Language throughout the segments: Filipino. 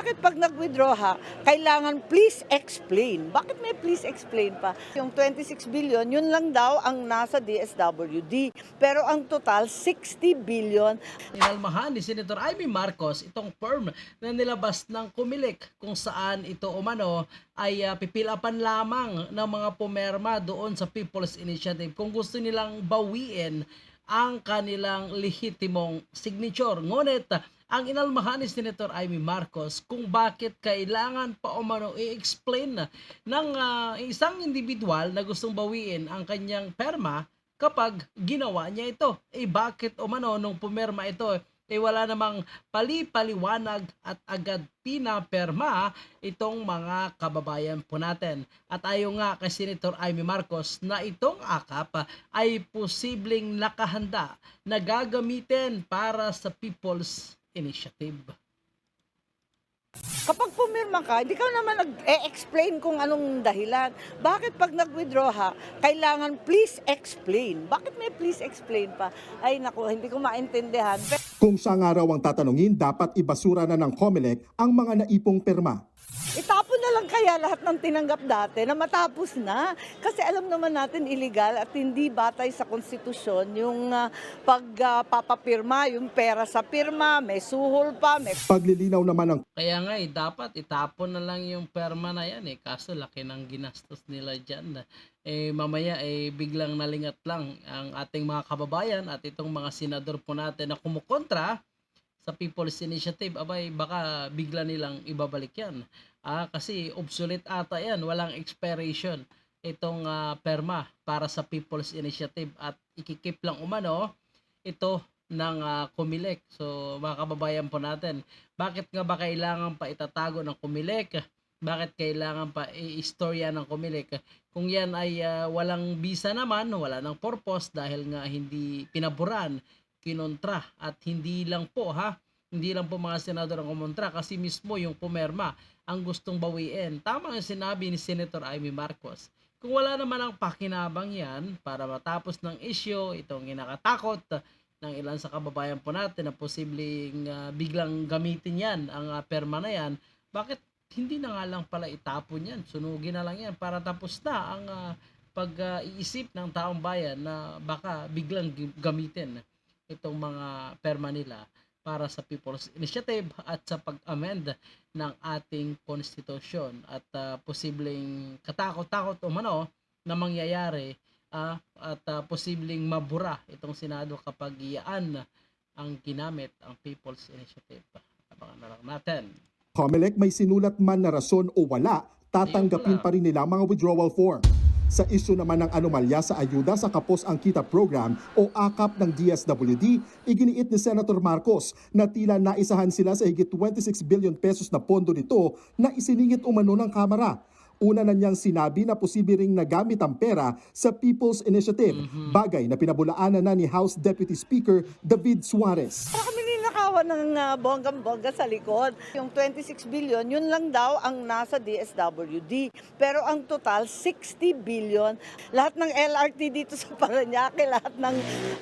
Bakit pag nag-withdraw ha, kailangan please explain? Bakit may please explain pa? Yung 26 billion, yun lang daw ang nasa DSWD. Pero ang total, 60 billion. Inalmahan ni Senator Amy Marcos itong firm na nilabas ng Kumilik kung saan ito umano ay uh, pipilapan lamang ng mga pumerma doon sa People's Initiative kung gusto nilang bawiin ang kanilang lehitimong signature. Ngunit ang inalmahan ni Senator Amy Marcos kung bakit kailangan pa umano i-explain ng ah, isang individual na gustong bawiin ang kanyang perma kapag ginawa niya ito. Eh bakit umano nung pumerma ito eh wala namang pali-paliwanag at agad pinaperma itong mga kababayan po natin. At ayo nga kay Senator Amy Marcos na itong akap ay posibleng nakahanda na gagamitin para sa People's Initiative. Kapag pumirma ka, hindi ka naman nag-explain kung anong dahilan. Bakit pag nag-withdraw ha, kailangan please explain? Bakit may please explain pa? Ay naku, hindi ko maintindihan. Kung siya nga raw ang tatanungin, dapat ibasura na ng COMELEC ang mga naipong perma. Itapon na lang kaya lahat ng tinanggap dati na matapos na. Kasi alam naman natin illegal at hindi batay sa konstitusyon yung ah, pagpapapirma, yung pera sa pirma, may suhol pa, may Paglilinaw naman ng Kaya nga eh, dapat itapon na lang yung perma na yan eh. Kaso laki ng ginastos nila dyan. Eh mamaya eh biglang nalingat lang ang ating mga kababayan at itong mga senador po natin na kumukontra sa People's Initiative. Abay baka bigla nilang ibabalik yan. Ah, kasi obsolete ata yan. Walang expiration itong ah, perma para sa People's Initiative at ikikip lang umano ito ng ah, Comelec. So mga kababayan po natin, bakit nga ba kailangan pa itatago ng Comelec? Bakit kailangan pa i-istorya ng Comelec? Kung yan ay ah, walang bisa naman, wala ng purpose dahil nga hindi pinaboran, kinontra at hindi lang po ha, hindi lang po mga senador ang kumontra kasi mismo yung pumerma ang gustong bawiin. Tama ang sinabi ni Senator Amy Marcos. Kung wala naman ang pakinabang yan para matapos ng issue, itong inakatakot ng ilan sa kababayan po natin na posibleng ah, biglang gamitin yan, ang ah, perma na yan, bakit hindi na nga lang pala itapon yan? Sunugin na lang yan para tapos na ang ah, pag-iisip ng taong bayan na baka biglang gamitin itong mga perma nila para sa People's Initiative at sa pag-amend ng ating konstitusyon at ah, posibleng katakot-takot umano na mangyayari ah, at ah, posibleng mabura itong Senado kapag iyaan ang ginamit ang People's Initiative. Abangan na lang natin. COMELEC may sinulat man na rason o wala, tatanggapin pa rin nila mga withdrawal form. Sa isyu naman ng anomalya sa ayuda sa Kapos ang Kita Program o AKAP ng DSWD, iginiit ni Senator Marcos na tila naisahan sila sa higit 26 billion pesos na pondo nito na isiningit umano ng Kamara. Una na niyang sinabi na posible ring nagamit ang pera sa People's Initiative, bagay na pinabulaanan na ni House Deputy Speaker David Suarez. Para kami ninakawan ng uh, bonggang-bongga sa likod. Yung 26 billion, yun lang daw ang nasa DSWD. Pero ang total, 60 billion. Lahat ng LRT dito sa Paranaque, lahat ng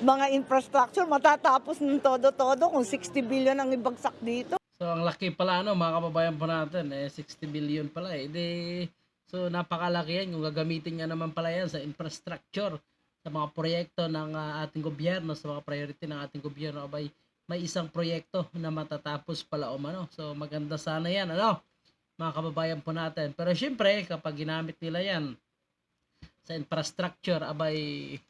mga infrastructure, matatapos ng todo-todo kung 60 billion ang ibagsak dito. So ang laki pala ano mga kababayan po natin eh 60 billion pala eh. Di, so napakalaki yan kung gagamitin nga naman pala yan sa infrastructure sa mga proyekto ng ah, ating gobyerno, sa mga priority ng ating gobyerno abay may isang proyekto na matatapos pala o ano. So maganda sana yan ano mga kababayan po natin. Pero syempre kapag ginamit nila yan sa infrastructure abay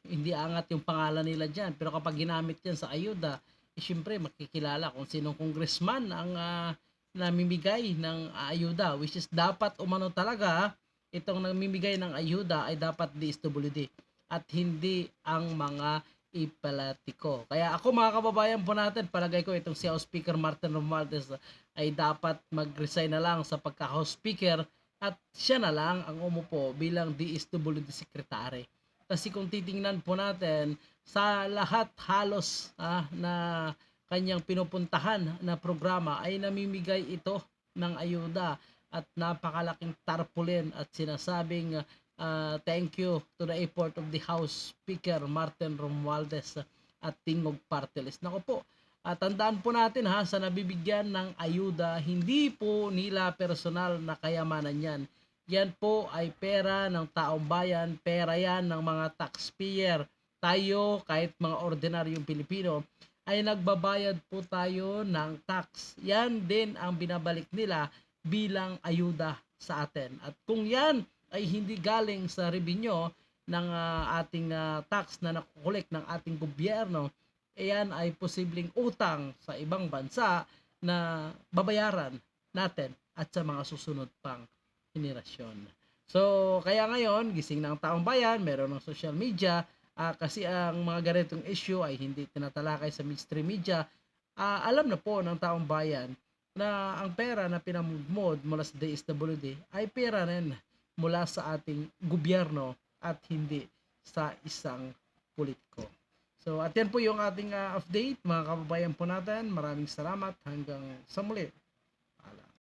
hindi angat yung pangalan nila diyan pero kapag ginamit yan sa ayuda eh, syempre makikilala kung sinong congressman ang ah, namimigay ng ayuda which is dapat umano talaga itong namimigay ng ayuda ay dapat DSWD at hindi ang mga ipalatiko. Kaya ako mga kababayan po natin, palagay ko itong si House Speaker Martin Romualdez ay dapat mag-resign na lang sa pagka-House Speaker at siya na lang ang umupo bilang DSWD Secretary. Kasi kung titingnan po natin sa lahat halos ah, na kanyang pinupuntahan na programa ay namimigay ito ng ayuda at napakalaking tarpaulin at sinasabing ah, thank you to the effort of the House Speaker Martin Romualdez at Tingog Party List. Nako po, At tandaan po natin ha, sa nabibigyan ng ayuda, hindi po nila personal na kayamanan yan. Yan po ay pera ng taong bayan, pera yan ng mga taxpayer. Tayo, kahit mga ordinaryong Pilipino, ay nagbabayad po tayo ng tax. Yan din ang binabalik nila bilang ayuda sa atin. At kung yan ay hindi galing sa revenue ng ah, ating ah, tax na nakukulik ng ating gobyerno, iyan ay posibleng utang sa ibang bansa na babayaran natin at sa mga susunod pang henerasyon. So, kaya ngayon, gising ng taong bayan, meron ng social media, ah, kasi ang mga ganitong issue ay hindi tinatalakay sa mainstream media, ah, alam na po ng taong bayan na ang pera na pinamudmod mula sa DSWD ay pera rin mula sa ating gobyerno at hindi sa isang politiko. So, at yan po yung ating ah, update, mga kababayan po natin. Maraming salamat. Hanggang sa muli.